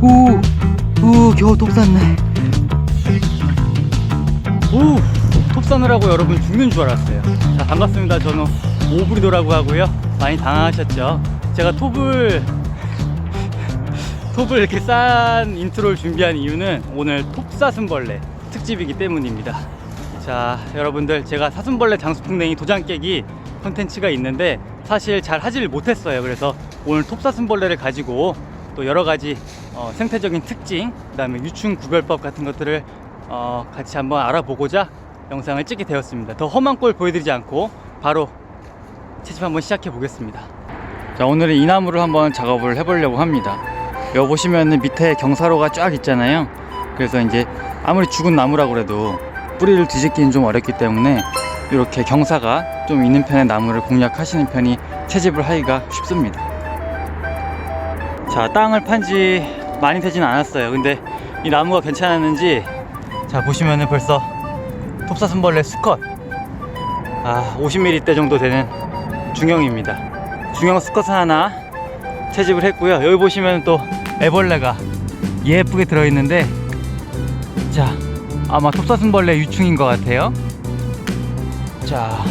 오, 오, 겨우 톱 쌌네. 오, 톱 싸느라고 여러분 죽는 줄 알았어요. 자, 반갑습니다. 저는 오브리도라고 하고요. 많이 당황하셨죠? 제가 톱을 톱을 이렇게 싼 인트로를 준비한 이유는 오늘 톱사슴벌레 특집이기 때문입니다. 자, 여러분들 제가 사슴벌레 장수풍뎅이 도장 깨기 컨텐츠가 있는데 사실 잘 하질 못했어요. 그래서 오늘 톱사슴벌레를 가지고 또 여러 가지 어, 생태적인 특징, 그 다음에 유충 구별법 같은 것들을 어, 같이 한번 알아보고자 영상을 찍게 되었습니다. 더 험한 꼴 보여드리지 않고 바로 채집 한번 시작해 보겠습니다. 자, 오늘은 이 나무를 한번 작업을 해보려고 합니다. 여기 보시면 밑에 경사로가 쫙 있잖아요. 그래서 이제 아무리 죽은 나무라 그래도 뿌리를 뒤집기는 좀 어렵기 때문에 이렇게 경사가 좀 있는 편의 나무를 공략하시는 편이 채집을 하기가 쉽습니다. 자, 땅을 판 지 많이 되진 않았어요. 근데 이 나무가 괜찮았는지 자, 보시면은 벌써 톱사슴벌레 수컷 아, 50mm 정도 되는 중형입니다. 중형 수컷 하나 채집을 했고요. 여기 보시면 또 애벌레가 예쁘게 들어있는데 자 아마 톱사슴벌레 유충인 것 같아요. 자,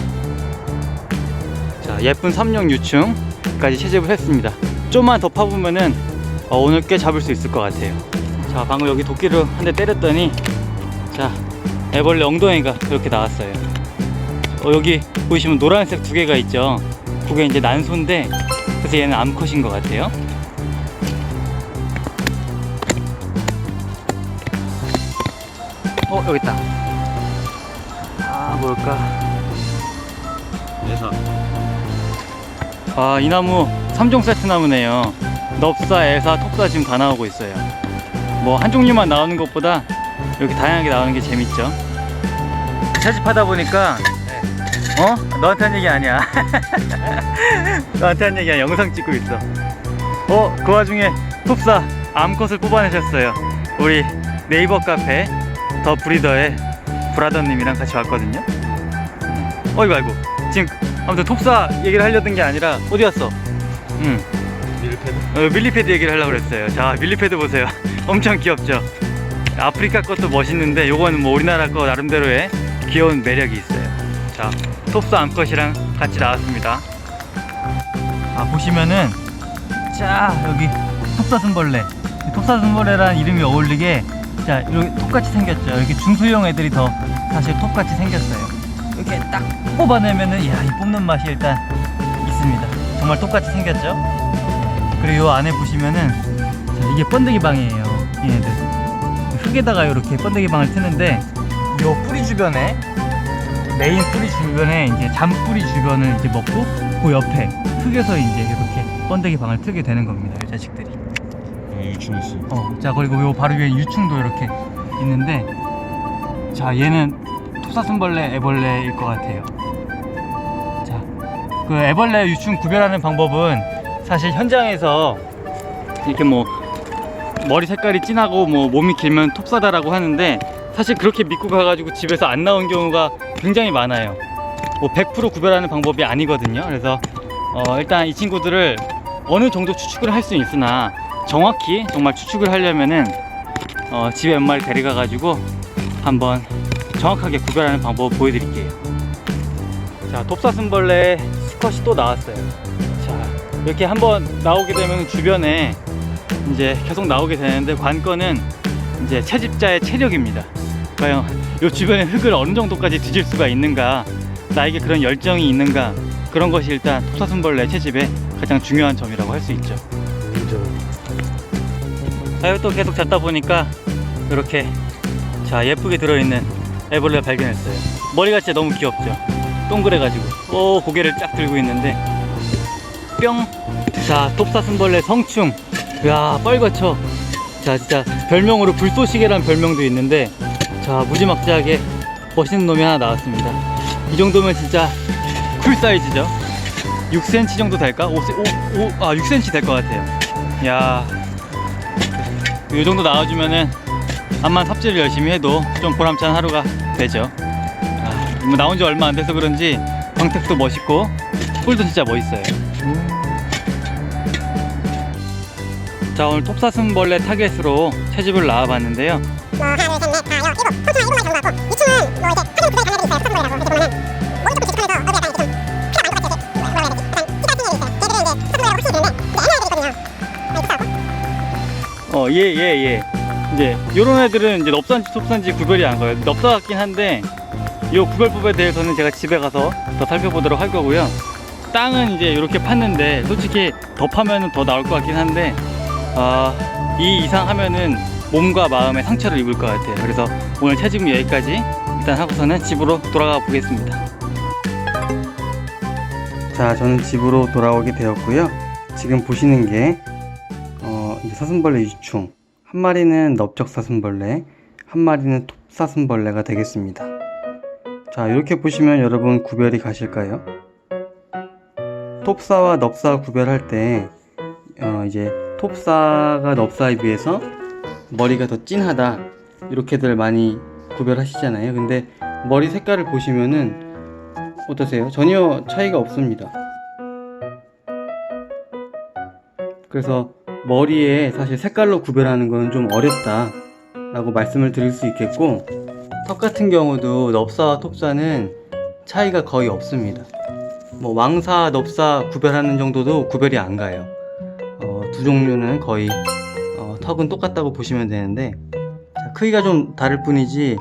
자 예쁜 삼룡 유충까지 채집을 했습니다. 좀만 더 파보면은 어, 오늘 꽤 잡을 수 있을 것 같아요. 자 방금 여기 도끼를 한대 때렸더니 자 애벌레 엉덩이가 이렇게 나왔어요. 어, 여기 보시면 노란색 두 개가 있죠. 그게 이제 난소인데 그래서 얘는 암컷인 것 같아요. 어 여기 있다. 아 뭘까? 예사 아이 나무 3종 세트 나무네요. 넙사, 애사, 톱사 지금 다 나오고 있어요. 뭐 한 종류만 나오는 것보다 이렇게 다양하게 나오는 게 재밌죠. 채집하다 보니까 어? 너한테 한 얘기 아니야. 너한테 한 얘기야. 영상 찍고 있어. 어? 그 와중에 톱사 암컷을 뽑아내셨어요. 우리 네이버 카페 더 브리더의 브라더님이랑 같이 왔거든요. 어이구 아이고 지금 아무튼 톱사 얘기를 하려던 게 아니라 어디 갔어? 응. 밀패드 어, 밀리패드 얘기를 하려고 그랬어요. 자, 밀리패드 보세요. 엄청 귀엽죠? 아프리카 것도 멋있는데 요거는 뭐 우리나라 거 나름대로의 귀여운 매력이 있어요. 자, 톱스 암컷이랑 같이 나왔습니다. 아, 보시면은 자, 여기 톱사슴벌레. 톱사슴벌레라는 이름이 어울리게 자, 이렇게 톱같이 생겼죠. 이렇게 중수형 애들이 더 사실 톱같이 생겼어요. 이렇게 딱 뽑아내면은 야, 이 뽑는 맛이 일단 있습니다. 정말 똑같이 생겼죠? 그리고 이 안에 보시면은 자, 이게 번데기 방이에요. 얘네들 흙에다가 이렇게 번데기 방을 트는데 요 뿌리 주변에 메인 뿌리 주변에 이제 잔뿌리 주변을 이제 먹고 그 옆에 흙에서 이제 이렇게 번데기 방을 트게 되는 겁니다. 이 자식들이. 유충 있어 어, 자 그리고 요 바로 위에 유충도 이렇게 있는데 자 얘는 토사슴벌레 애벌레일 것 같아요. 자, 그 애벌레 유충 구별하는 방법은 사실 현장에서 이렇게 뭐 머리 색깔이 진하고 뭐 몸이 길면 톱사다라고 하는데 사실 그렇게 믿고 가가지고 집에서 안 나온 경우가 굉장히 많아요. 뭐 100% 구별하는 방법이 아니거든요. 그래서 어, 일단 이 친구들을 어느 정도 추측을 할 수 있으나 정확히 정말 추측을 하려면은 어, 집에 몇 마리 데려가 가지고 한번 정확하게 구별하는 방법을 보여드릴게요. 자, 톱사슴벌레 수컷이 또 나왔어요. 자, 이렇게 한번 나오게 되면 주변에 이제 계속 나오게 되는데 관건은 이제 채집자의 체력입니다. 과연 이 주변의 흙을 어느 정도까지 뒤질 수가 있는가, 나에게 그런 열정이 있는가, 그런 것이 일단 톱사슴벌레 채집의 가장 중요한 점이라고 할 수 있죠. 인정 자, 이거 또 계속 잡다 보니까 이렇게 자 예쁘게 들어있는 애벌레가 발견했어요. 머리가 진짜 너무 귀엽죠. 동그래가지고 오 고개를 쫙 들고 있는데 뿅. 자 톱사슴벌레 성충. 야 뻘거쳐. 자 진짜 별명으로 불쏘시개란 별명도 있는데 자 무지막지하게 멋있는 놈이 하나 나왔습니다. 이 정도면 진짜 쿨 사이즈죠. 6cm 정도 될까? 5, 5, 5, 아 6cm 될 것 같아요. 야이 정도 나와주면은 암만 삽질을 열심히 해도 좀 보람찬 하루가 되죠. 아, 뭐 나온 지 얼마 안 돼서 그런지 광택도 멋있고 뿔도 진짜 멋있어요. 자 오늘 톱사슴벌레 타겟으로 채집을 나와봤는데요 뭐 하나 둘셋넷 다 여, 일곱 토트만 일곱 마리 정도 하고 2층은 뭐 이제 사진 구별 단열이 있어요 토사슴벌레라고 이렇게 보면은 오른쪽 계속하면서 어디 약간 이렇게 좀 피가 많이 똑같이 이렇게 뭐라 해야 되지 약간 피가 튀는 애들 있어요 걔들은 이제 토사슴벌레라고 확실히 되는데 근데 애는 애들이 있거든요 많이 토사하고 어, 예, 예, 예. 이제 요런 애들은 이제 넙산지 톱산지 구별이 안 가요. 넙사 같긴 한데 요 구별법에 대해서는 제가 집에 가서 더 살펴보도록 할 거고요. 땅은 이제 이렇게 팠는데 솔직히 더 파면은 더 나올 것 같긴 한데 아, 이 이상 하면은 몸과 마음에 상처를 입을 것 같아요. 그래서 오늘 채집은 여기까지 일단 하고서는 집으로 돌아가 보겠습니다. 자, 저는 집으로 돌아오게 되었고요. 지금 보시는 게 어, 사슴벌레 유충 한 마리는 넓적 사슴벌레 한 마리는 톱 사슴벌레가 되겠습니다 자 이렇게 보시면 여러분 구별이 가실까요? 톱사와 넙사 구별할 때 어, 이제 톱사가 넙사에 비해서 머리가 더 진하다. 이렇게들 많이 구별하시잖아요. 근데 머리 색깔을 보시면은 어떠세요? 전혀 차이가 없습니다. 그래서 머리에 사실 색깔로 구별하는 건 좀 어렵다 라고 말씀을 드릴 수 있겠고 턱 같은 경우도 넙사와 톱사는 차이가 거의 없습니다. 뭐 왕사, 넙사 구별하는 정도도 구별이 안 가요. 어, 두 종류는 거의 어, 턱은 똑같다고 보시면 되는데 자, 크기가 좀 다를 뿐이지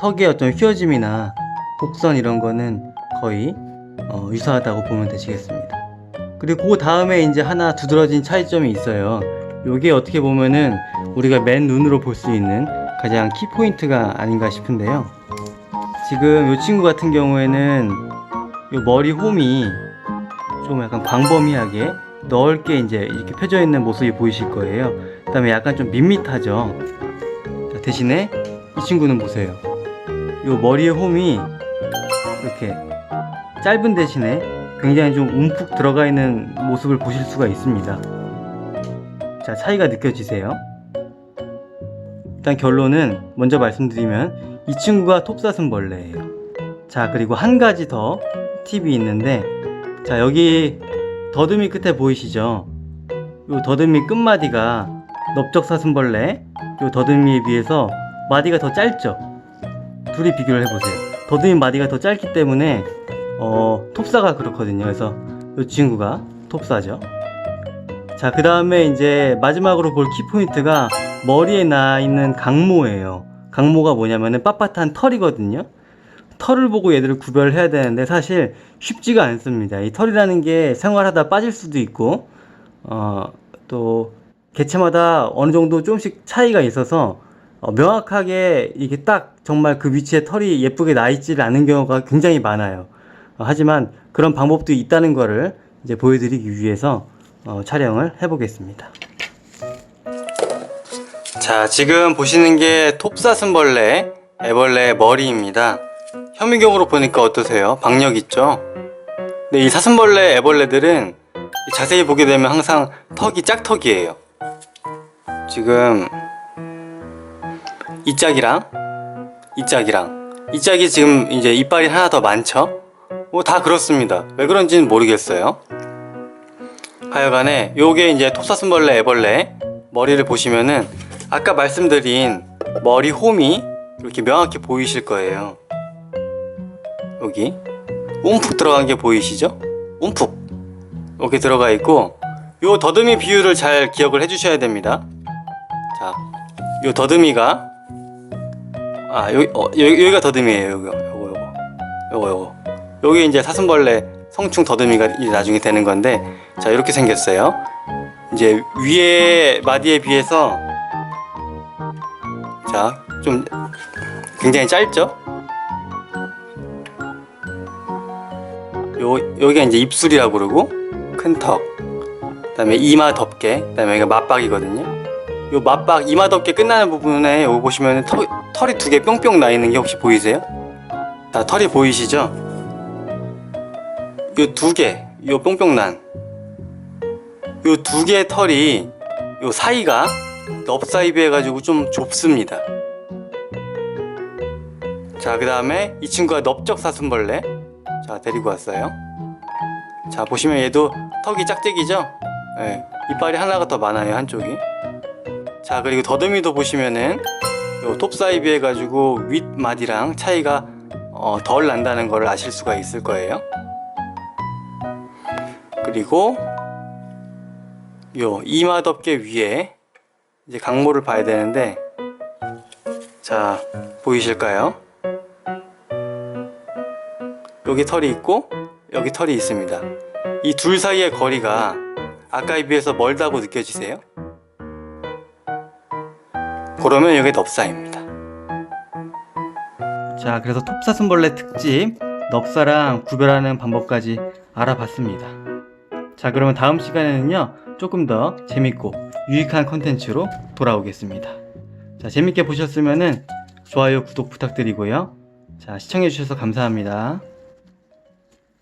턱의 어떤 휘어짐이나 곡선 이런 거는 거의 어, 유사하다고 보면 되시겠습니다. 그리고 그 다음에 이제 하나 두드러진 차이점이 있어요. 요게 어떻게 보면은 우리가 맨 눈으로 볼 수 있는 가장 키포인트가 아닌가 싶은데요. 지금 요 친구 같은 경우에는 요 머리 홈이 좀 약간 광범위하게 넓게 이제 이렇게 펴져 있는 모습이 보이실 거예요. 그 다음에 약간 좀 밋밋하죠. 자, 대신에 이 친구는 보세요. 요 머리의 홈이 이렇게 짧은 대신에 굉장히 좀 움푹 들어가 있는 모습을 보실 수가 있습니다. 자, 차이가 느껴지세요? 일단 결론은 먼저 말씀드리면 이 친구가 톱사슴벌레예요. 자, 그리고 한 가지 더 팁이 있는데 자, 여기 더듬이 끝에 보이시죠? 요 더듬이 끝마디가 넓적사슴벌레 요 더듬이에 비해서 마디가 더 짧죠? 둘이 비교를 해보세요. 더듬이 마디가 더 짧기 때문에 어, 톱사가 그렇거든요. 그래서 이 친구가 톱사죠. 자, 그 다음에 이제 마지막으로 볼 키포인트가 머리에 나 있는 강모예요. 강모가 뭐냐면은 빳빳한 털이거든요. 털을 보고 얘들을 구별해야 되는데 사실 쉽지가 않습니다. 이 털이라는 게 생활하다 빠질 수도 있고, 어, 또 개체마다 어느 정도 조금씩 차이가 있어서 어, 명확하게 이게 딱 정말 그 위치에 털이 예쁘게 나 있지를 않은 경우가 굉장히 많아요. 어, 하지만 그런 방법도 있다는 것을 이제 보여드리기 위해서 어, 촬영을 해보겠습니다. 자, 지금 보시는 게 톱사슴벌레, 애벌레 머리입니다. 현미경으로 보니까 어떠세요? 박력 있죠? 근데 이 사슴벌레, 애벌레들은 자세히 보게 되면 항상 턱이 짝턱이에요. 지금 이 짝이랑 이 짝이랑 이 짝이 지금 이제 이빨이 하나 더 많죠? 뭐 다 그렇습니다. 왜 그런지는 모르겠어요. 하여간에 요게 이제 톱사슴벌레 애벌레 머리를 보시면은 아까 말씀드린 머리 홈이 이렇게 명확히 보이실 거예요. 여기 움푹 들어간 게 보이시죠? 움푹 이렇게 들어가 있고 요 더듬이 비율을 잘 기억을 해주셔야 됩니다. 자, 요 더듬이가 아 여기 어, 여기 여기가 더듬이에요. 요거 요거 요거 요거 요거 요게 이제 사슴벌레 성충 더듬이가 나중에 되는 건데 자 이렇게 생겼어요. 이제 위에 마디에 비해서 자 좀 굉장히 짧죠? 요 여기가 이제 입술이라고 그러고 큰 턱. 그 다음에 이마 덮개. 그 다음에 여기가 맞박이거든요. 요 맞박 이마 덮개 끝나는 부분에 여기 보시면 털, 털이 두 개 뿅뿅 나 있는 게 혹시 보이세요? 자 털이 보이시죠? 요 두 개, 요 뿅뿅 난, 요 두 개의 털이 요 사이가 넙사에 비해 가지고 좀 좁습니다. 자, 그 다음에 이 친구가 넓적 사슴벌레. 자, 데리고 왔어요. 자, 보시면 얘도 턱이 짝짝이죠? 예, 이빨이 하나가 더 많아요, 한쪽이. 자 그리고 더듬이도 보시면은 요 톱사이 비해 가지고 윗마디랑 차이가 어, 덜 난다는 걸 아실 수가 있을 거예요 그리고 요 이마 덮개 위에 이제 강모를 봐야 되는데 자 보이실까요? 여기 털이 있고 여기 털이 있습니다 이 둘 사이의 거리가 아까에 비해서 멀다고 느껴지세요? 그러면 이게 넙사입니다 자 그래서 톱사슴벌레 특집 넙사랑 구별하는 방법까지 알아봤습니다 자 그러면 다음 시간에는요 조금 더 재밌고 유익한 컨텐츠로 돌아오겠습니다. 자 재밌게 보셨으면은 좋아요 구독 부탁드리고요. 자 시청해 주셔서 감사합니다